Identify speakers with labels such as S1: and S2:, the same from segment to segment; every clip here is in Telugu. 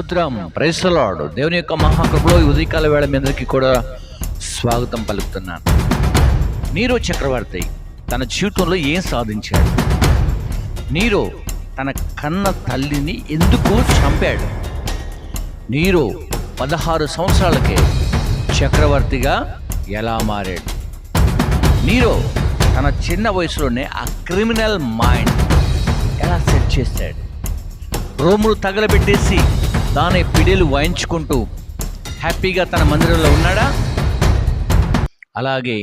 S1: స్తోత్రం ప్రైసలాడు దేవుని యొక్క మహాకృపలో ఈ ఉదయకాల వేళ మీ అందరికీ కూడా స్వాగతం పలుకుతున్నాను. నీరో చక్రవర్తి తన జీవితంలో ఏం సాధించాడు? నీరో తన కన్న తల్లిని ఎందుకు చంపాడు? నీరో పదహారు సంవత్సరాలకే చక్రవర్తిగా ఎలా మారాడు? నీరో తన చిన్న వయసులోనే ఆ క్రిమినల్ మైండ్ ఎలా సెట్ చేశాడు? రోములు తగలబెట్టేసి తానే పిడిలు వాయించుకుంటూ హ్యాపీగా తన మందిరంలో ఉన్నాడా? అలాగే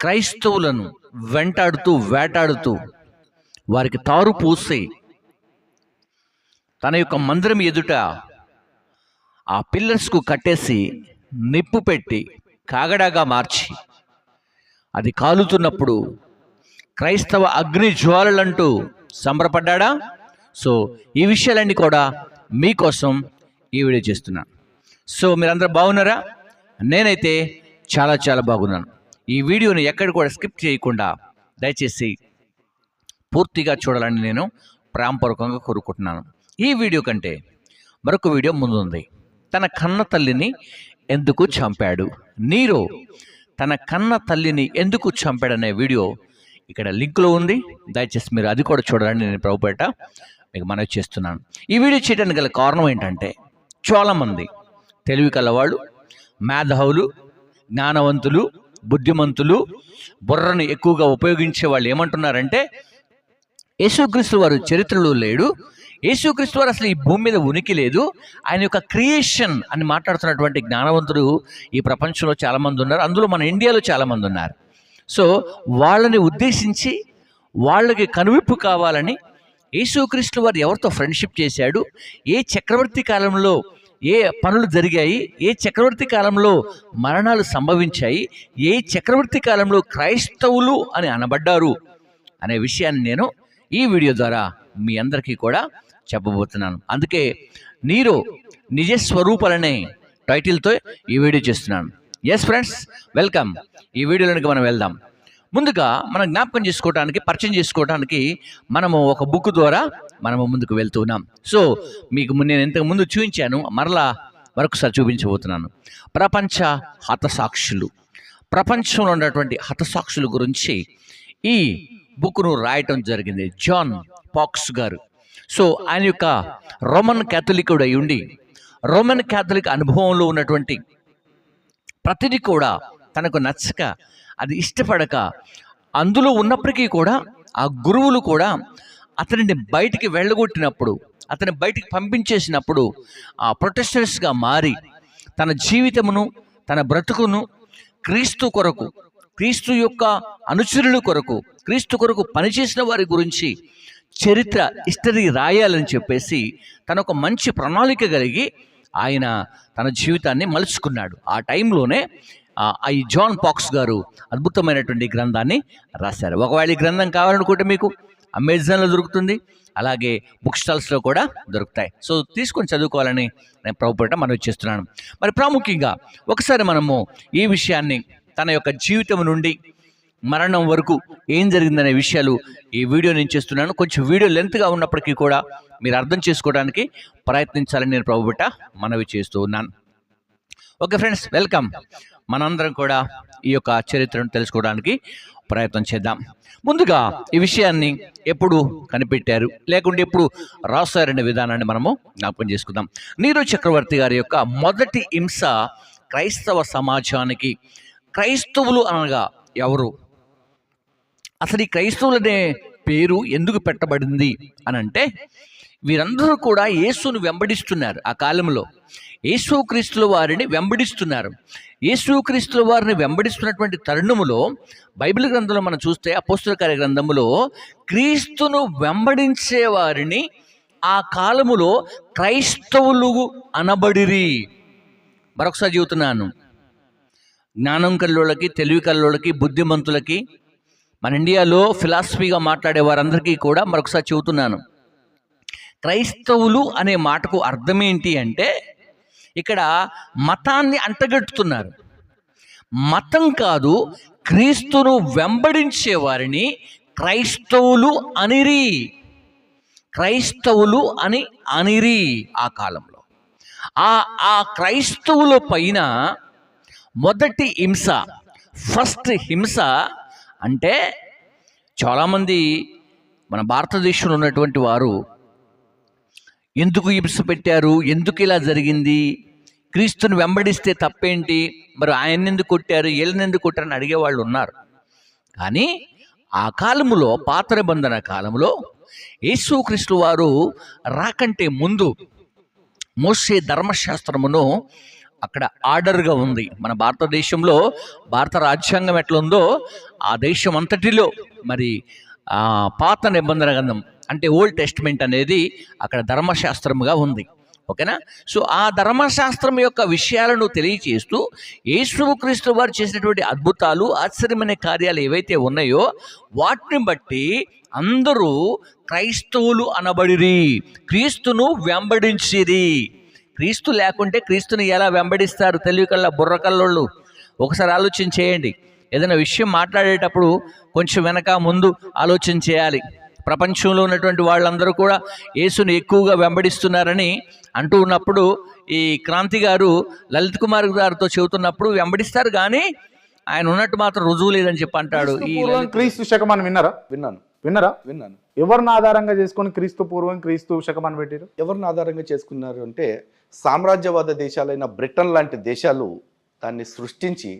S1: క్రైస్తవులను వెంటాడుతూ వేటాడుతూ వారికి తారు పూసి తన యొక్క మందిరం ఎదుట ఆ పిల్లర్స్కు కట్టేసి నిప్పు పెట్టి కాగడాగా మార్చి అది కాలుతున్నప్పుడు క్రైస్తవ అగ్ని జ్వాలలంటూ సంబరపడ్డా సో ఈ విషయాలన్నీ కూడా మీకోసం ఈ వీడియో చేస్తున్నాను సో మీరందరూ బాగున్నారా? నేనైతే చాలా చాలా బాగున్నాను. ఈ వీడియోని ఎక్కడ కూడా స్కిప్ చేయకుండా దయచేసి పూర్తిగా చూడాలని నేను ప్రాంపరకంగా కోరుకుంటున్నాను. ఈ వీడియో కంటే మరొక వీడియో ముందుంది. తన కన్న తల్లిని ఎందుకు చంపాడు? నీరో తన కన్న తల్లిని ఎందుకు చంపాడనే వీడియో ఇక్కడ లింక్లో ఉంది. దయచేసి మీరు అది కూడా చూడాలని నేను ప్రభుపేట మీకు మనవి చేస్తున్నాను. ఈ వీడియో చేయడానికి గల కారణం ఏంటంటే చాలామంది తెలివి కలవాళ్ళు మేధావులు జ్ఞానవంతులు బుద్ధిమంతులు బుర్రను ఎక్కువగా ఉపయోగించే వాళ్ళు ఏమంటున్నారంటే యేసుక్రీస్తు వారు చరిత్రలో లేడు. యేసుక్రీస్తు వారు అసలు ఈ భూమి మీద ఉనికి లేదు. ఆయన యొక్క క్రియేషన్ అని మాట్లాడుతున్నటువంటి జ్ఞానవంతులు ఈ ప్రపంచంలో చాలామంది ఉన్నారు. అందులో మన ఇండియాలో చాలామంది ఉన్నారు. సో వాళ్ళని ఉద్దేశించి వాళ్ళకి కనువిప్పు కావాలని యేసుక్రీస్తు వారు ఎవరితో ఫ్రెండ్షిప్ చేశాడు? ఏ చక్రవర్తి కాలంలో ఏ పనులు జరిగాయి? ఏ చక్రవర్తి కాలంలో మరణాలు సంభవించాయి? ఏ చక్రవర్తి కాలంలో క్రైస్తవులు అని అనబడ్డారు? అనే విషయాన్ని నేను ఈ వీడియో ద్వారా మీ అందరికీ కూడా చెప్పబోతున్నాను. అందుకే నీరు నిజ స్వరూపాలనే టైటిల్తో ఈ వీడియో చేస్తున్నాను. ఎస్ ఫ్రెండ్స్ వెల్కమ్ ఈ వీడియోలోనికి మనం వెళ్దాం. ముందుగా మనం జ్ఞాపకం చేసుకోవడానికి పరిచయం చేసుకోవడానికి మనము ఒక బుక్ ద్వారా మనము ముందుకు వెళ్తున్నాం సో మీకు ము- నేను ఇంతకు ముందు చూపించాను మరలా మరొకసారి చూపించబోతున్నాను. ప్రపంచ హతసాక్షులు. ప్రపంచంలో ఉన్నటువంటి హతసాక్షుల గురించి ఈ బుక్ను రాయటం జరిగింది జాన్ పాక్స్ గారు. సో ఆయన యొక్క రోమన్ క్యాథలికుడు అయి ఉండి రోమన్ క్యాథలిక్ అనుభవంలో ఉన్నటువంటి ప్రతిదీ కూడా తనకు నచ్చక అది ఇష్టపడక. అందులో ఉన్నప్పటికీ కూడా ఆ గురువులు కూడా అతనిని బయటికి వెళ్ళగొట్టినప్పుడు అతని బయటికి పంపించేసినప్పుడు ఆ ప్రొటెస్టర్స్గా మారి తన జీవితమును తన బ్రతుకును క్రీస్తు కొరకు క్రీస్తు యొక్క అనుచరుల కొరకు క్రీస్తు కొరకు పనిచేసిన వారి గురించి చరిత్ర హిస్టరీ రాయాలని చెప్పేసి తన ఒక మంచి ప్రణాళిక కలిగి ఆయన తన జీవితాన్ని మలుచుకున్నాడు. ఆ టైంలోనే ఈ జాన్ పాక్స్ గారు అద్భుతమైనటువంటి గ్రంథాన్ని రాశారు. ఒకవేళ ఈ గ్రంథం కావాలనుకుంటే మీకు అమెజాన్లో దొరుకుతుంది అలాగే బుక్ స్టాల్స్లో కూడా దొరుకుతాయి. సో తీసుకొని చదువుకోవాలని నేను ప్రభుపేట మనం చేస్తున్నాను. మరి ప్రాముఖ్యంగా ఒకసారి మనము ఈ విషయాన్ని తన యొక్క జీవితం నుండి మరణం వరకు ఏం జరిగిందనే విషయాలు ఈ వీడియో నేను చేస్తున్నాను. కొంచెం వీడియో లెంత్గా ఉన్నప్పటికీ కూడా మీరు అర్థం చేసుకోవడానికి ప్రయత్నించాలని నేను ప్రభుబిట్ట మనవి చేస్తూ ఉన్నాను. Okay friends welcome. మనందరం కూడా ఈ యొక్క చరిత్రను తెలుసుకోవడానికి ప్రయత్నం చేద్దాం. ముందుగా ఈ విషయాన్ని ఎప్పుడు కనిపెట్టారు లేకుంటే ఎప్పుడు రాశారనే విధానాన్ని మనము జ్ఞాపకం చేసుకుందాం. నీరు చక్రవర్తి గారి యొక్క మొదటి హింస క్రైస్తవ సమాజానికి క్రైస్తవులు అనగా ఎవరు? అసలు ఈ క్రైస్తవులు అనే పేరు ఎందుకు పెట్టబడింది అని అంటే వీరందరూ కూడా యేసును వెంబడిస్తున్నారు ఆ కాలంలో. యేసుక్రీస్తుల వారిని వెంబడిస్తున్నారు. యేసుక్రీస్తుల వారిని వెంబడిస్తున్నటువంటి తరుణములో బైబిల్ గ్రంథంలో మనం చూస్తే అపోస్తుల కార్య గ్రంథములో క్రీస్తును వెంబడించే వారిని ఆ కాలములో క్రైస్తవులు అనబడిరి. మరొకసారి చెబుతున్నాను. జ్ఞానం కల్లోళ్ళకి తెలివి కల్లోళ్ళకి బుద్ధిమంతులకి మన ఇండియాలో ఫిలాసఫీగా మాట్లాడే వారందరికీ కూడా మరొకసారి చెబుతున్నాను. క్రైస్తవులు అనే మాటకు అర్థం ఏంటి అంటే ఇక్కడ మతాన్ని అంటగట్టుతున్నారు. మతం కాదు క్రీస్తును వెంబడించే వారిని క్రైస్తవులు అనిరి. క్రైస్తవులు అని అనిరి ఆ కాలంలో. ఆ ఆ క్రైస్తవుల పైన మొదటి హింస ఫస్ట్ హింస అంటే చాలామంది మన భారతదేశంలో ఉన్నటువంటి వారు ఎందుకు హింస పెట్టారు? ఎందుకు ఇలా జరిగింది? క్రీస్తుని వెంబడిస్తే తప్పేంటి? మరి ఆయన ఎందుకు కొట్టారు? వీళ్ళని ఎందుకు కొట్టారని అడిగేవాళ్ళు ఉన్నారు. కానీ ఆ కాలములో పాత నిబంధన కాలంలో యేసుక్రీస్తు వారు రాకంటే ముందు మోసే ధర్మశాస్త్రమును అక్కడ ఆర్డర్గా ఉంది. మన భారతదేశంలో భారత రాజ్యాంగం ఎట్లా ఉందో ఆ దేశం అంతటిలో మరి పాత నిబంధన గ్రంథం అంటే ఓల్డ్ టెస్ట్మెంట్ అనేది అక్కడ ధర్మశాస్త్రముగా ఉంది. ఓకేనా? సో ఆ ధర్మశాస్త్రం యొక్క విషయాలను తెలియచేస్తూ యేసుక్రీస్తు వారు చేసినటువంటి అద్భుతాలు ఆశ్చర్యమైన కార్యాలు ఏవైతే ఉన్నాయో వాటిని బట్టి అందరూ క్రైస్తవులు అనబడిరి. క్రీస్తును వెంబడించిరి. క్రీస్తు లేకుంటే క్రీస్తుని ఎలా వెంబడిస్తారు? తెలివికల్లా బుర్రకల్లోళ్ళు ఒకసారి ఆలోచన చేయండి. ఏదైనా విషయం మాట్లాడేటప్పుడు కొంచెం వెనక ముందు ఆలోచన చేయాలి. ప్రపంచంలో ఉన్నటువంటి వాళ్ళందరూ కూడా యేసుని ఎక్కువగా వెంబడిస్తున్నారని అంటూ ఉన్నప్పుడు ఈ క్రాంతి గారు లలిత్ కుమార్ గారితో చెబుతున్నప్పుడు వెంబడిస్తారు కానీ ఆయన ఉన్నట్టు మాత్రం రుజువు లేదని చెప్పి అంటాడు ఈ
S2: క్రీస్తు శకం అని విన్నారా?
S3: విన్నాను.
S2: విన్నారా?
S3: విన్నాను.
S2: ఎవరిని ఆధారంగా చేసుకొని క్రీస్తు పూర్వం క్రీస్తు శకం అని పెట్టారు?
S3: ఎవరిని ఆధారంగా చేసుకున్నారు అంటే సామ్రాజ్యవాద దేశాలైన బ్రిటన్ లాంటి దేశాలు దాన్ని సృష్టించి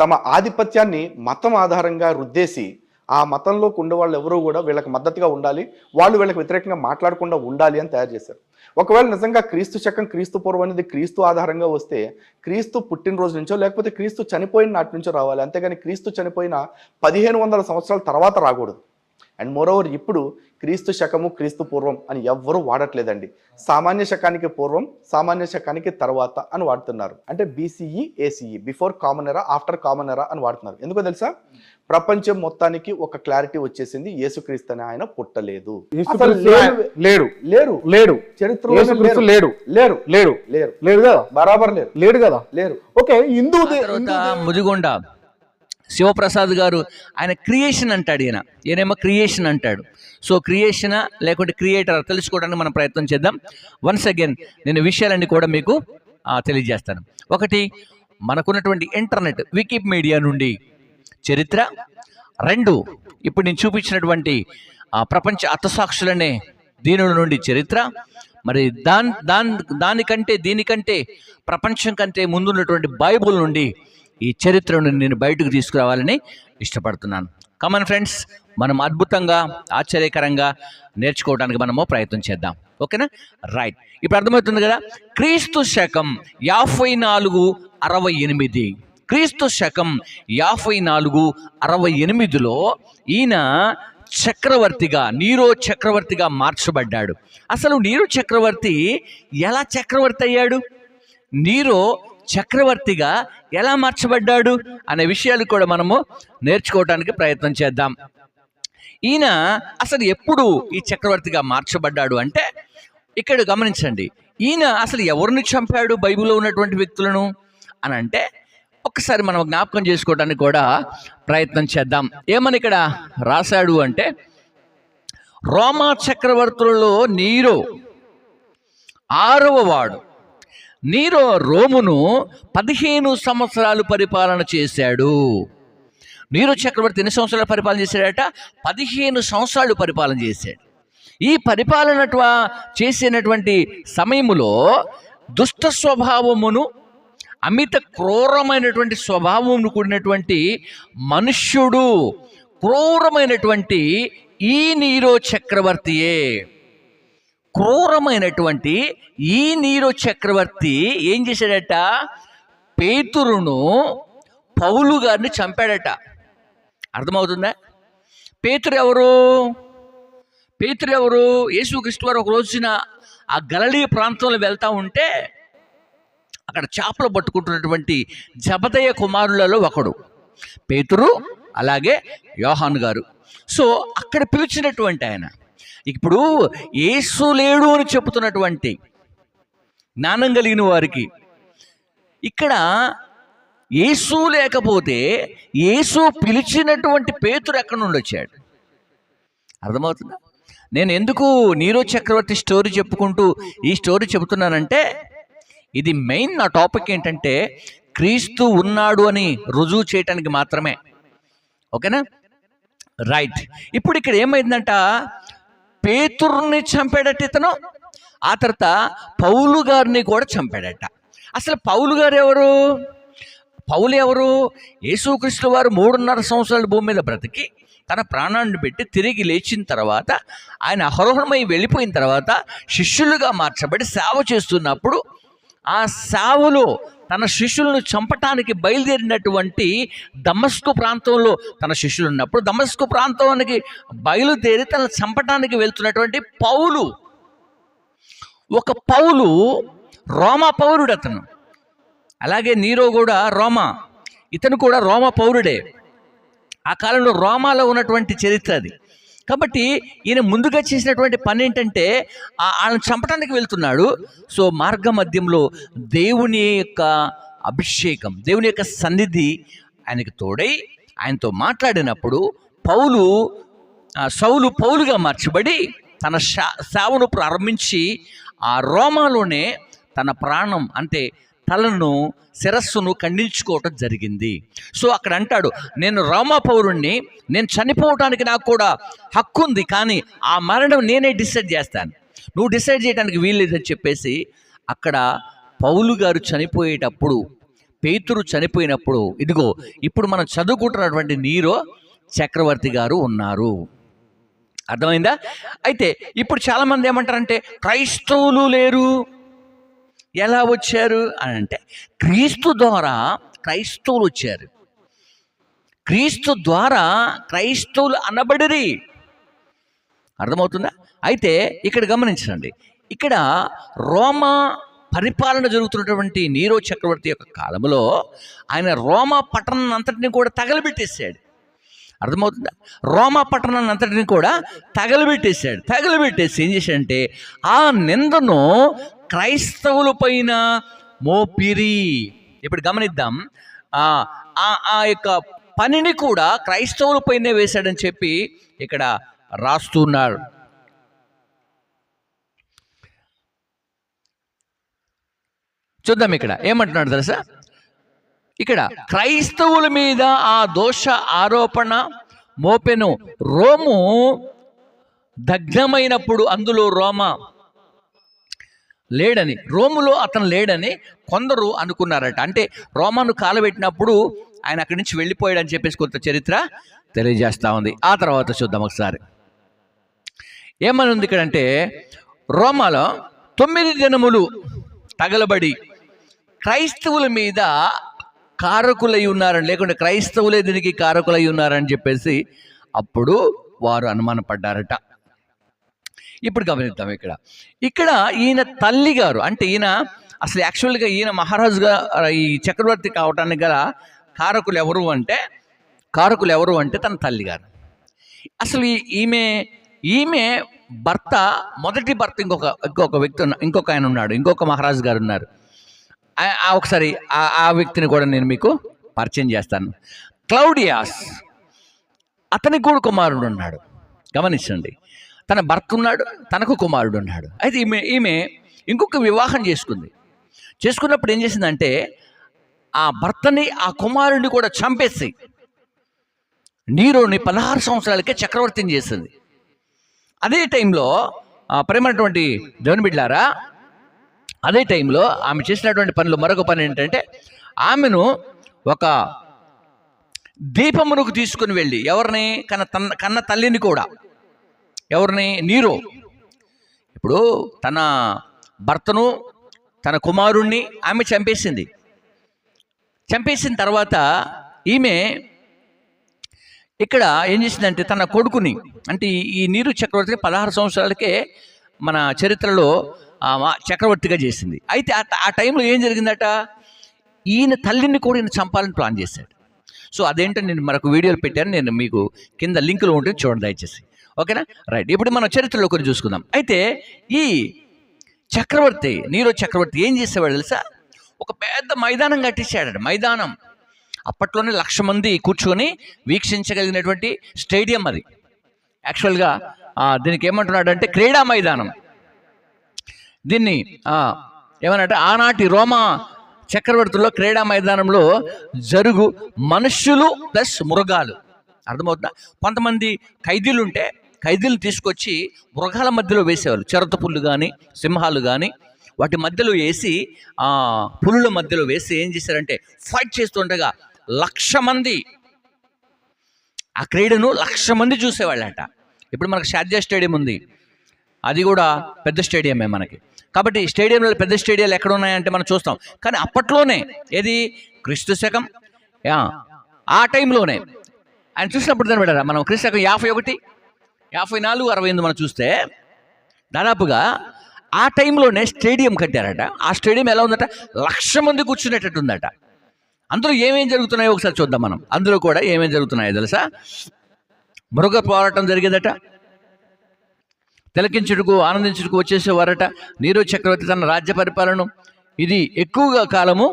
S3: తమ ఆధిపత్యాన్ని మతం ఆధారంగా రుద్దేసి ఆ మతంలోకి ఉండే వాళ్ళు ఎవరూ కూడా వీళ్ళకి మద్దతుగా ఉండాలి వాళ్ళు వీళ్ళకి వ్యతిరేకంగా మాట్లాడకుండా ఉండాలి అని తయారు చేశారు. ఒకవేళ నిజంగా క్రీస్తు శకం క్రీస్తు పూర్వం అనేది క్రీస్తు ఆధారంగా వస్తే క్రీస్తు పుట్టినరోజు నుంచో లేకపోతే క్రీస్తు చనిపోయిన నాటి నుంచో రావాలి. అంతేగాని క్రీస్తు చనిపోయిన పదిహేను వందల సంవత్సరాల తర్వాత రాకూడదు. అండ్ మోరోవర్ ఇప్పుడు క్రీస్తు శకము క్రీస్తు పూర్వం అని ఎవ్వరూ వాడట్లేదండి. సామాన్య శకానికి పూర్వం సామాన్య శకానికి తర్వాత అని వాడుతున్నారు. అంటే BCE ACE before common era after common era అని వాడుతున్నారు. ఎందుకో తెలుసా? ప్రపంచం మొత్తానికి ఒక క్లారిటీ వచ్చేసింది. యేసుక్రీస్తు అని ఆయన పుట్టలేదు.
S2: లేడు.
S3: లేరు.
S2: లేడు.
S3: లేరు.
S2: లేడు.
S3: లేరు.
S2: లేడు.
S3: లేరు.
S2: లేడు కదా?
S3: బరాబర్ లేరు.
S2: లేడు కదా?
S3: లేరు.
S2: ఓకే హిందూ
S1: ముదిగొండ శివప్రసాద్ గారు ఆయన క్రియేషన్ అంటాడు ఈయన. ఈయనేమో క్రియేషన్ అంటాడు. సో క్రియేషనా లేకుంటే క్రియేటర్ తెలుసుకోవడానికి మనం ప్రయత్నం చేద్దాం. వన్స్ అగైన్ నేను విషయాలన్నీ కూడా మీకు తెలియజేస్తాను. ఒకటి మనకున్నటువంటి ఇంటర్నెట్ వికీమీడియా నుండి చరిత్ర? రెండు. ఇప్పుడు నేను చూపించినటువంటి ఆ, ప్రపంచ అర్థసాక్షులనే దీనుల నుండి చరిత్ర. మరి దాన్ దాన్ దానికంటే దీనికంటే ప్రపంచం కంటే ముందున్నటువంటి బైబుల్ నుండి ఈ చరిత్రను నేను బయటకు తీసుకురావాలని ఇష్టపడుతున్నాను. కమన్ ఫ్రెండ్స్ మనం అద్భుతంగా ఆశ్చర్యకరంగా నేర్చుకోవడానికి మనము ప్రయత్నం చేద్దాం. ఓకేనా? రైట్ ఇప్పుడు అర్థమవుతుంది కదా? క్రీస్తు శకం యాభై నాలుగు అరవై ఎనిమిది. క్రీస్తు శకం యాభై నాలుగు అరవై ఎనిమిదిలో ఈయన చక్రవర్తిగా నీరో చక్రవర్తిగా మార్చబడ్డాడు. అసలు నీరో చక్రవర్తి ఎలా చక్రవర్తి అయ్యాడు? నీరో చక్రవర్తిగా ఎలా మార్చబడ్డాడు? అనే విషయాలు కూడా మనము నేర్చుకోవడానికి ప్రయత్నం చేద్దాం. ఈయన అసలు ఎప్పుడు ఈ చక్రవర్తిగా మార్చబడ్డాడు అంటే ఇక్కడ గమనించండి. ఈయన అసలు ఎవరిని చంపాడు బైబిల్లో ఉన్నటువంటి వ్యక్తులను? అని అంటే ఒక్కసారి మనం జ్ఞాపకం చేసుకోవడానికి కూడా ప్రయత్నం చేద్దాం. ఏమని ఇక్కడ రాశాడు అంటే రోమా చక్రవర్తులలో నీరో ఆరవ వాడు. నీరో రోమును పదిహేను సంవత్సరాలు పరిపాలన చేశాడు. నీరో చక్రవర్తి ఎన్ని సంవత్సరాలు పరిపాలన చేశాడట? పదిహేను సంవత్సరాలు పరిపాలన చేశాడు. ఈ పరిపాలన చేసినటువంటి సమయములో దుష్ట స్వభావమును అమిత క్రూరమైనటువంటి స్వభావంను కూడినటువంటి మనుష్యుడు క్రూరమైనటువంటి ఈ నీరో చక్రవర్తియే. క్రూరమైనటువంటి ఈ నీరో చక్రవర్తి ఏం చేశాడట? పేతురును పౌలు గారిని చంపాడట. అర్థమవుతుందా? పేతురు ఎవరు? పేతురు ఎవరు? యేసుక్రీస్తు వారు ఒక రోజున ఆ గలలీ ప్రాంతంలో వెళ్తూ ఉంటే అక్కడ చేపలు పట్టుకుంటున్నటువంటి జబదయ్య కుమారులలో ఒకడు. పేతురు అలాగే యోహాన్ గారు. సో అక్కడ పిలిచినటువంటి ఆయన. ఇప్పుడు ఏసు లేడు అని చెబుతున్నటువంటి జ్ఞానం కలిగిన వారికి. ఇక్కడ యేసు లేకపోతే యేసు పిలిచినటువంటి పేతురు ఎక్కడి నుండి వచ్చాడు? అర్థమవుతుందా? నేను ఎందుకు నీరో చక్రవర్తి స్టోరీ చెప్పుకుంటూ ఈ స్టోరీ చెబుతున్నానంటే ఇది మెయిన్ నా టాపిక్ ఏంటంటే క్రీస్తు ఉన్నాడు అని రుజువు చేయటానికి మాత్రమే. ఓకేనా? రైట్ ఇప్పుడు ఇక్కడ ఏమైందంట? పేతుర్ని చంపాడట ఇతను ఆ తర్వాత పౌలు గారిని కూడా చంపాడట. అసలు పౌలు గారు ఎవరు? పౌలు ఎవరు? యేసుక్రీస్తు వారు మూడున్నర సంవత్సరాల భూమి మీద బ్రతికి తన ప్రాణాన్ని పెట్టి తిరిగి లేచిన తర్వాత ఆయన అహరోహణమై వెళ్ళిపోయిన తర్వాత శిష్యులుగా మార్చబడి సేవ చేస్తున్నప్పుడు ఆ సావులో తన శిష్యులను చంపటానికి బయలుదేరినటువంటి దమస్కు ప్రాంతంలో తన శిష్యులు ఉన్నప్పుడు దమస్కు ప్రాంతానికి బయలుదేరి తన చంపటానికి వెళ్తున్నటువంటి పౌలు. ఒక పౌలు రోమా పౌరుడు అతను. అలాగే నీరో కూడా రోమా. ఇతను కూడా రోమా పౌరుడే. ఆ కాలంలో రోమాలో ఉన్నటువంటి చరిత్ర అది. కాబట్టి ఈయన ముందుగా చేసినటువంటి పని ఏంటంటే ఆ- వాళ్ళని చంపడానికి వెళ్తున్నాడు. సో మార్గ మధ్యంలో దేవుని యొక్క అభిషేకం దేవుని యొక్క సన్నిధి ఆయనకు తోడై ఆయనతో మాట్లాడినప్పుడు పౌలు సౌలు పౌలుగా మార్చబడి తన శా సేవను ప్రారంభించి ఆ రోమాలోనే తన ప్రాణం అంటే తలను శిరస్సును ఖండించుకోవటం జరిగింది. సో అక్కడ అంటాడు నేను రోమా పౌరుణ్ణి నేను చనిపోవటానికి నాకు కూడా హక్కు ఉంది కానీ ఆ మరణం నేనే డిసైడ్ చేస్తాను. నువ్వు డిసైడ్ చేయడానికి వీల్లేదని చెప్పేసి అక్కడ పౌలు గారు చనిపోయేటప్పుడు పేతురు చనిపోయినప్పుడు ఇదిగో ఇప్పుడు మనం చదువుకుంటున్నటువంటి నీరో చక్రవర్తి గారు ఉన్నారు. అర్థమైందా? అయితే ఇప్పుడు చాలామంది ఏమంటారంటే క్రైస్తవులు లేరు. ఎలా వచ్చారు? అని అంటే క్రీస్తు ద్వారా క్రైస్తవులు వచ్చారు. క్రీస్తు ద్వారా క్రైస్తవులు అనబడిరి. అర్థమవుతుందా? అయితే ఇక్కడ గమనించండి. ఇక్కడ రోమా పరిపాలన జరుగుతున్నటువంటి నీరో చక్రవర్తి యొక్క కాలంలో ఆయన రోమా పట్టణం అంతటిని కూడా తగలబెట్టేశాడు. అర్థమవుతుందా? రోమా పట్టణాన్ని అంతటిని కూడా తగలబెట్టేశాడు. తగలబెట్టేసి ఏం చేశాడంటే ఆ నిందను క్రైస్తవుల పైన మోపిరి. ఇప్పుడు గమనిద్దాం. ఆ ఆ- యొక్క పనిని కూడా క్రైస్తవుల పైనే వేశాడని చెప్పి ఇక్కడ రాస్తున్నాడు చూద్దాం ఇక్కడ. ఏమంటున్నాడు తెలుసా? ఇక్కడ క్రైస్తవుల మీద ఆ దోష ఆరోపణ మోపెను రోము దగ్ధమైనప్పుడు అందులో రోమ లేడని రోములో అతను లేడని కొందరు అనుకున్నారట. అంటే రోమాను కాలబెట్టినప్పుడు ఆయన అక్కడి నుంచి వెళ్ళిపోయాడని చెప్పేసి కొంత చరిత్ర తెలియజేస్తా ఉంది. ఆ తర్వాత చూద్దాం ఒకసారి. ఏమని ఉంది ఇక్కడ అంటే రోమాలో తొమ్మిది దినములు తగలబడి క్రైస్తవుల మీద కారకులై ఉన్నారని లేకుంటే క్రైస్తవులే దీనికి కారకులై ఉన్నారని చెప్పేసి అప్పుడు వారు అనుమానపడ్డారట. ఇప్పుడు గమనిద్దాం ఇక్కడ. ఇక్కడ ఈయన తల్లి గారు అంటే ఈయన అసలు యాక్చువల్గా ఈయన మహారాజుగా ఈ చక్రవర్తి కావటానికి గల కారకులు ఎవరు అంటే కారకులు ఎవరు అంటే తన తల్లి గారు. అసలు ఈమె ఈమె భర్త మొదటి భర్త ఇంకొక ఇంకొక వ్యక్తి ఉన్న ఇంకొక ఆయన ఉన్నాడు ఇంకొక మహారాజు గారు ఉన్నారు. ఒకసారి ఆ ఆ వ్యక్తిని కూడా నేను మీకు పరిచయం చేస్తాను. క్లౌడియాస్ అతనికి కూడా కుమారుడు ఉన్నాడు. గమనించండి. తన భర్త ఉన్నాడు తనకు కుమారుడు ఉన్నాడు. అయితే ఈమె ఈమె ఇంకొక వివాహం చేసుకుంది. చేసుకున్నప్పుడు ఏం చేసిందంటే ఆ భర్తని ఆ కుమారుడిని కూడా చంపేసి నీరోని పదహారు సంవత్సరాలకే చక్రవర్తిని చేసింది. అదే టైంలో ప్రేమైనటువంటి దేవుని బిడ్డారా అదే టైంలో ఆమె చేసినటువంటి పనులు మరొక పని ఏంటంటే ఆమెను ఒక దీపమునకు తీసుకుని వెళ్ళి ఎవరిని? కన్న తన కన్న తల్లిని కూడా. ఎవరిని? నీరో. ఇప్పుడు తన భర్తను తన కుమారుణ్ణి ఆమె చంపేసింది. చంపేసిన తర్వాత ఈమె ఇక్కడ ఏం చేసిందంటే తన కొడుకుని అంటే ఈ- ఈ నీరు చక్రవర్తికి పదహారు సంవత్సరాలకే మన చరిత్రలో ఆమె చక్రవర్తిగా చేసింది. అయితే ఆ టైంలో ఏం జరిగిందట? ఈయన తల్లిని కూడా ఈయన చంపాలని ప్లాన్ చేశాడు. సో అదేంటో నేను మరొక వీడియోలు పెట్టాను. నేను మీకు కింద లింకులు ఉంటే చూడండి దయచేసి. ఓకేనా? రైట్. ఇప్పుడు మనం చరిత్రలో కొన్ని చూసుకుందాం. అయితే ఈ చక్రవర్తి నీరో చక్రవర్తి ఏం చేసేవాడు తెలుసా? ఒక పెద్ద మైదానం కట్టించాడు మైదానం. అప్పట్లోనే లక్ష మంది కూర్చొని వీక్షించగలిగినటువంటి స్టేడియం అది. యాక్చువల్గా దీనికి ఏమంటున్నాడంటే క్రీడా మైదానం. దీన్ని ఏమనంటే ఆనాటి రోమా చక్రవర్తుల్లో క్రీడా మైదానంలో జరుగు మనుష్యులు ప్లస్ మృగాలు. అర్థమవుతుందా? కొంతమంది ఖైదీలు ఉంటే ఖైదీలు తీసుకొచ్చి మృగాల మధ్యలో వేసేవాళ్ళు. చెరత పుల్లు కానీ సింహాలు కానీ వాటి మధ్యలో వేసి ఆ, పులుల మధ్యలో వేసి ఏం చేశారంటే ఫైట్ చేస్తుండగా లక్ష మంది ఆ క్రీడను లక్ష మంది చూసేవాళ్ళంట. ఇప్పుడు మనకు షార్జా స్టేడియం ఉంది. అది కూడా పెద్ద స్టేడియమే మనకి. కాబట్టి స్టేడియంలో పెద్ద స్టేడియాలు ఎక్కడ ఉన్నాయంటే మనం చూస్తాం. కానీ అప్పట్లోనే ఏది? క్రీస్తు శకం. యా, ఆ టైంలోనే. ఆయన చూసినప్పుడు దాన్ని పెట్టారా? మనం క్రీస్తు శకం యాభై ఒకటి యాభై నాలుగు అరవై ఎనిమిది మనం చూస్తే దాదాపుగా ఆ టైంలోనే స్టేడియం కట్టారట. ఆ స్టేడియం ఎలా ఉందట? లక్ష మంది కూర్చునేటట్టు ఉందట. అందులో ఏమేం జరుగుతున్నాయో ఒకసారి చూద్దాం మనం. అందులో కూడా ఏమేం జరుగుతున్నాయో తెలుసా? మృగ పోరాటం జరిగేదట. తిలకించుటకు ఆనందించుటకు వచ్చేసేవారట. నీరు చక్రవర్తి తన రాజ్య పరిపాలన ఇది ఎక్కువగా కాలము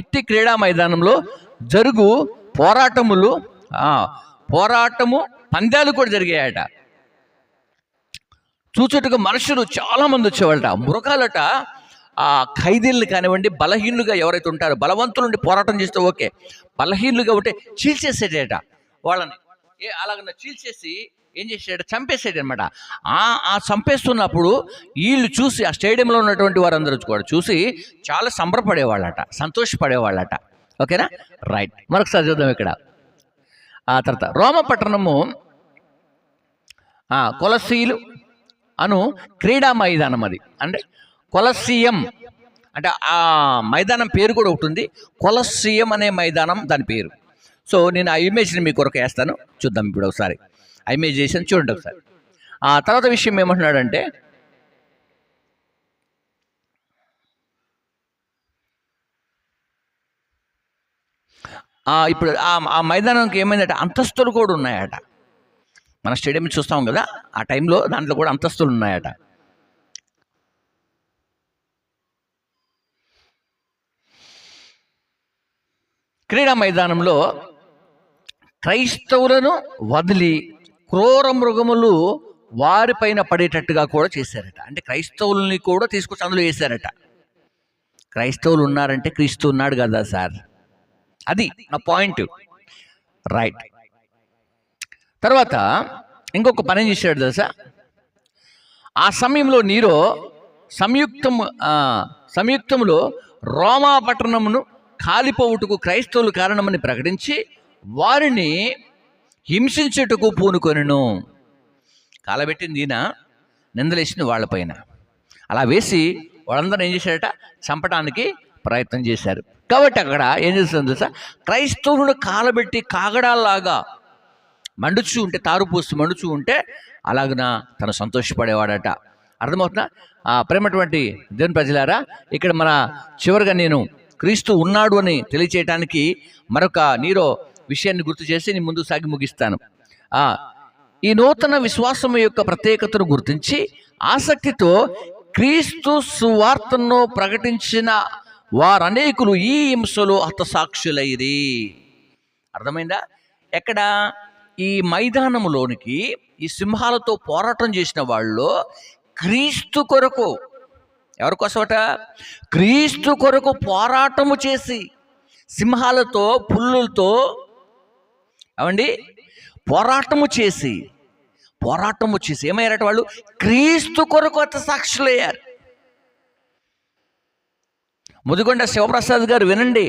S1: ఇట్టి క్రీడా మైదానంలో జరుగు పోరాటములు పోరాటము పందాలు కూడా జరిగాయట. చూచుటకు మనుషులు చాలా మంది వచ్చేవాళ్ళట. మృగాలట ఆ ఖైదీలు కానివ్వండి బలహీనులుగా ఎవరైతే ఉంటారో బలవంతులు ఉండి పోరాటం చేస్తే ఓకే. బలహీనులుగా ఉంటే చీల్చేసేటట వాళ్ళని. ఏ అలాగన్నా చీల్చేసి ఏం చేసాడు చంపేసాడు అనమాట ఆ చంపేస్తున్నప్పుడు వీళ్ళు చూసి ఆ స్టేడియంలో ఉన్నటువంటి వారందరూ కూడా చూసి చాలా సంబరపడేవాళ్ళట సంతోషపడేవాళ్ళట. ఓకేనా? రైట్ మరొకసారి చూద్దాం ఇక్కడ. ఆ తర్వాత రోమ పట్టణము కొలసీలు అను క్రీడా మైదానం అది. అంటే కొలసీయం అంటే ఆ మైదానం పేరు కూడా ఒకటి ఉంది. కొలసీయం అనే మైదానం దాని పేరు. సో నేను ఆ ఇమేజ్ని మీ కొరకు వేస్తాను. చూద్దాం ఇప్పుడు ఒకసారి. ఆ ఇమేజ్ చేసాను చూడండి ఒకసారి. ఆ తర్వాత విషయం ఏమంటున్నాడంటే ఇప్పుడు ఆ ఆ మైదానానికి ఏమైందంటే? అంతస్తులు కూడా ఉన్నాయట. మన స్టేడియం చూస్తాం కదా ఆ టైంలో దాంట్లో కూడా అంతస్తులు ఉన్నాయట. క్రీడా మైదానంలో క్రైస్తవులను వదిలి క్రూర మృగములు వారిపైన పడేటట్టుగా కూడా చేశారట. అంటే క్రైస్తవుల్ని కూడా తీసుకొచ్చి అందులో వేశారట. క్రైస్తవులు ఉన్నారంటే క్రీస్తు ఉన్నాడు కదా సార్. అది నా పాయింట్. రైట్. తర్వాత ఇంకొక పని చేశాడు తెలుసా? ఆ సమయంలో నీరో సంయుక్తము సంయుక్తములో రోమా పట్టణమును కాలిపోవుటకు క్రైస్తవులు కారణమని ప్రకటించి వారిని హింసించుటకు పూనుకొనును. కాలబెట్టింది ఈయన నిందలేసింది వాళ్ళపైన అలా వేసి వాళ్ళందరూ ఏం చేశారట? చంపడానికి ప్రయత్నం చేశారు. కాబట్టి అక్కడ ఏం చేస్తుంది తెలుసా? క్రైస్తవులను కాలబెట్టి కాగడాల్లాగా మండుచు ఉంటే తారు పోస్తూ మండుచు ఉంటే అలాగన తను సంతోషపడేవాడట. అర్థమవుతుందా? ఆ ప్రేమటువంటి దేవుని ప్రజలారా ఇక్కడ మన చివరిగా నేను క్రీస్తు ఉన్నాడు అని తెలియచేయటానికి మరొక నీరో విషయాన్ని గుర్తు చేసి నేను ముందు సాగి ముగిస్తాను. ఈ నూతన విశ్వాసం యొక్క ప్రత్యేకతను గుర్తించి ఆసక్తితో క్రీస్తు సువార్తను ప్రకటించిన వారనేకులు ఈ హింసలో హతసాక్షులైరి. అర్థమైందా? ఎక్కడ ఈ మైదానములోనికి ఈ సింహాలతో పోరాటం చేసిన వాళ్ళు క్రీస్తు కొరకు ఎవరికోసమట క్రీస్తు కొరకు పోరాటము చేసి సింహాలతో పుల్లులతో ఏమండి? పోరాటము చేసి పోరాటము చేసి ఏమయ్యారట వాళ్ళు? క్రీస్తు కొరకు అత సాక్షులయ్యారు. ముదిగొండ శివప్రసాద్ గారు వినండి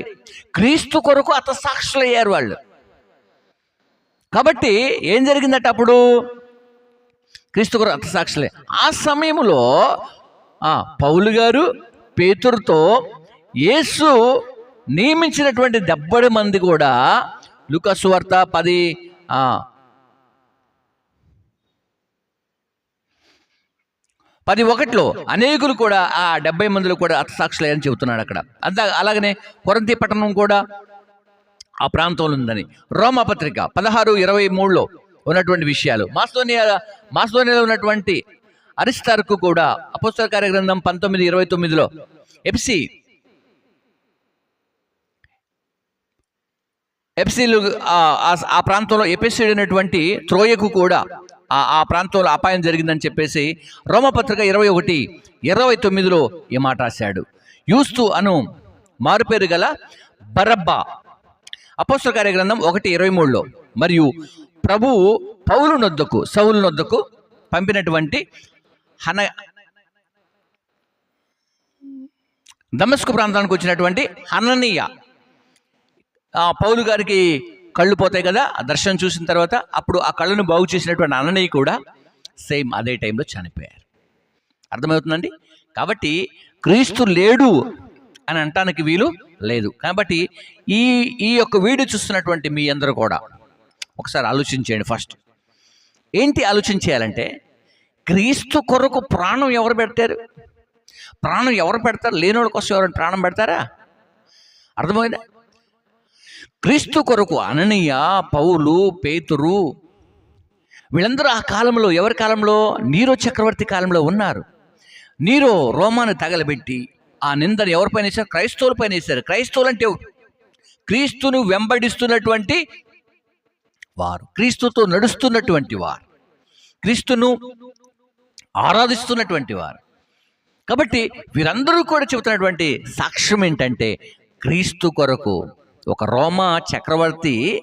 S1: క్రీస్తు కొరకు అత సాక్షులయ్యారు వాళ్ళు. కాబట్టి ఏం జరిగిందట అప్పుడు? క్రీస్తు కొరకు అత సాక్షులే ఆ సమయంలో ఆ, పౌలు గారు పేతురుతో యేసు నియమించినటువంటి దెబ్బడి మంది కూడా లుకసు వార్త పది పది ఒకటిలో అనేకులు కూడా ఆ డెబ్బై మందిలో కూడా అర్థసాక్షులయ్యని చెబుతున్నాడు అక్కడ. అంతా అలాగనే కొరంతి పట్టణం కూడా ఆ ప్రాంతంలో ఉందని. రోమా పత్రిక పదహారు ఇరవై మూడులో ఉన్నటువంటి విషయాలు. మాస్లోనియా మాస్లోనియాలో ఉన్నటువంటి అరిస్తార్కు కూడా అపోస్తల కార్యగ్రంథం పంతొమ్మిది ఇరవై తొమ్మిదిలో ఎఫ్సి ఎప్సిలు ఆ- ఆ- ప్రాంతంలో ఎపిసిడ్ అనేటువంటి త్రోయకు కూడా ఆ ఆ ప్రాంతంలో అపాయం జరిగిందని చెప్పేసి రోమపత్రిక ఇరవై ఒకటి ఇరవై తొమ్మిదిలో ఈ మాట రాశాడు. యూస్తు అను మారుపేరు గల బరబ్బా అపోస్తల కార్య గ్రంథం ఒకటి ఇరవై మూడులో మరియు ప్రభువు పౌలు నొద్దకు సౌలు నొద్దకు పంపినటువంటి హన దమస్కు ప్రాంతానికి వచ్చినటువంటి హననీయ పౌలు గారికి కళ్ళు పోతాయి కదా ఆ దర్శనం చూసిన తర్వాత అప్పుడు ఆ కళ్ళను బాగు చేసినటువంటి అన్నయ్య కూడా సేమ్ అదే టైంలో చనిపోయారు. అర్థమవుతుందండి? కాబట్టి క్రీస్తు లేడు అని అంటానికి వీలు లేదు. కాబట్టి ఈ ఈ యొక్క వీడియో చూస్తున్నటువంటి మీ అందరూ కూడా ఒకసారి ఆలోచించేయండి ఫస్ట్. ఏంటి ఆలోచించేయాలంటే క్రీస్తు కొరకు ప్రాణం ఎవరు పెడతారు? ప్రాణం ఎవరు పెడతారు? లేనోళ్ళ కోసం ఎవరైనా ప్రాణం పెడతారా? అర్థమైందా? క్రీస్తు కొరకు అననీయ పౌలు పేతురు వీళ్ళందరూ ఆ కాలంలో ఎవరి కాలంలో? నీరో చక్రవర్తి కాలంలో ఉన్నారు. నీరో రోమాను తగలబెట్టి ఆ నిందను ఎవరిపైన వేశారు? క్రైస్తవులపైన వేశారు. క్రైస్తవులు అంటే క్రీస్తును వెంబడిస్తున్నటువంటి వారు. క్రీస్తుతో నడుస్తున్నటువంటి వారు. క్రీస్తును ఆరాధిస్తున్నటువంటి వారు. కాబట్టి వీరందరూ కూడా చెబుతున్నటువంటి సాక్ష్యం ఏంటంటే క్రీస్తు కొరకు ఒక రోమా చక్రవర్తి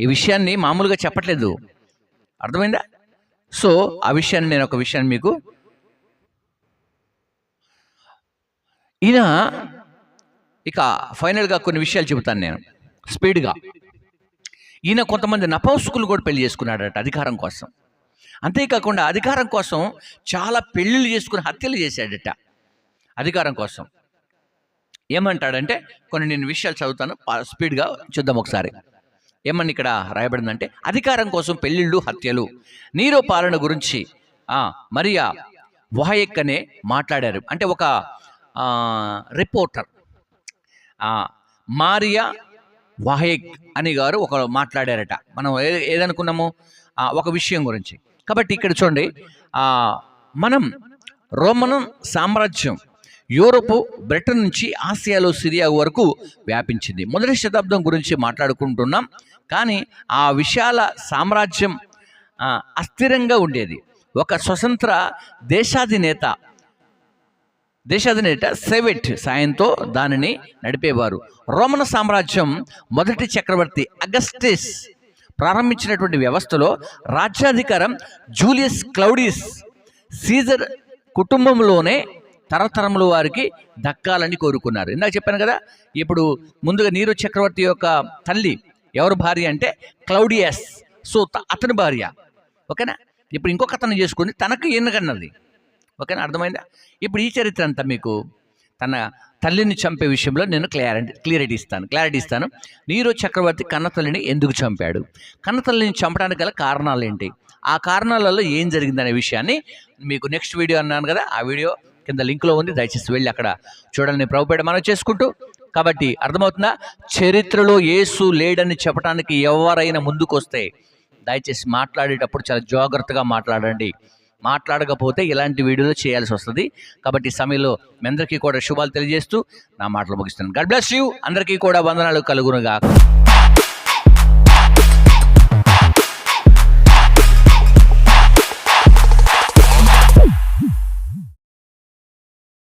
S1: ఈ విషయాన్ని మామూలుగా చెప్పట్లేదు. అర్థమైందా? సో ఆ విషయాన్ని నేను ఒక విషయాన్ని మీకు ఈయన ఇక ఫైనల్గా కొన్ని విషయాలు చెబుతాను నేను. స్పీడ్గా. ఈయన కొంతమంది నపంసుకులు కూడా పెళ్ళి చేసుకున్నాడట అధికారం కోసం. అంతేకాకుండా అధికారం కోసం చాలా పెళ్ళిళ్ళు చేసుకుని హత్యలు చేశాడట అధికారం కోసం. ఏమంటాడంటే కొన్ని నేను విషయాలు చదువుతాను స్పీడ్గా చూద్దాం ఒకసారి. ఏమని ఇక్కడ రాయబడిందంటే అధికారం కోసం పెళ్ళిళ్ళు హత్యలు నీరో పాలన గురించి మరియా వాయక్ అనే మాట్లాడారు. అంటే ఒక రిపోర్టర్ మారియా వాహేక్ అని గారు ఒక మాట్లాడారట. మనం ఏ- ఏదనుకున్నాము? ఒక విషయం గురించి. కాబట్టి ఇక్కడ చూడండి మనం రోమన్ సామ్రాజ్యం యూరోపు బ్రిటన్ నుంచి ఆసియాలో సిరియా వరకు వ్యాపించింది. మొదటి శతాబ్దం గురించి మాట్లాడుకుంటున్నాం. కానీ ఆ విశాల సామ్రాజ్యం అస్థిరంగా ఉండేది. ఒక స్వతంత్ర దేశాధినేత దేశాధినేత సెవెట్ సాయంతో దానిని నడిపేవారు. రోమన్ సామ్రాజ్యం మొదటి చక్రవర్తి అగస్టిస్ ప్రారంభించినటువంటి వ్యవస్థలో రాజ్యాధికారం జూలియస్ క్లౌడియస్ సీజర్ కుటుంబంలోనే తరతరములు వారికి దక్కాలని కోరుకున్నారు. ఇందాక చెప్పాను కదా ఇప్పుడు ముందుగా నీరు చక్రవర్తి యొక్క తల్లి ఎవరు భార్య అంటే క్లౌడియస్. సో త- అతని భార్య. ఓకేనా? ఇప్పుడు ఇంకొక అతను చేసుకుని తనకు ఈయనకన్నది ఓకేనా? అర్థమైందా? ఇప్పుడు ఈ చరిత్ర అంతా మీకు తన తల్లిని చంపే విషయంలో నేను క్లారిటీ క్లియరిటీ ఇస్తాను క్లారిటీ ఇస్తాను. నీరో చక్రవర్తి కన్న తల్లిని ఎందుకు చంపాడు? కన్న తల్లిని చంపడానికి గల కారణాలు ఏంటి? ఆ కారణాలలో ఏం జరిగిందనే విషయాన్ని మీకు నెక్స్ట్ వీడియో అన్నాను కదా ఆ వీడియో కింద లింక్లో ఉంది. దయచేసి వెళ్ళి అక్కడ చూడాలని ప్రభుపేట మనం చేసుకుంటూ కాబట్టి అర్థమవుతుందా? చరిత్రలో యేసు లేడని చెప్పడానికి ఎవరైనా ముందుకు వస్తే దయచేసి మాట్లాడేటప్పుడు చాలా జాగ్రత్తగా మాట్లాడండి. మాట్లాడకపోతే ఇలాంటి వీడియోలు చేయాల్సి వస్తుంది. కాబట్టి సమయంలో మీ అందరికీ కూడా శుభాలు తెలియజేస్తూ నా మాటలు ముగిస్తాను గడ్ బ్లెస్ యూ అందరికీ కూడా వందనాలు కలుగునుగా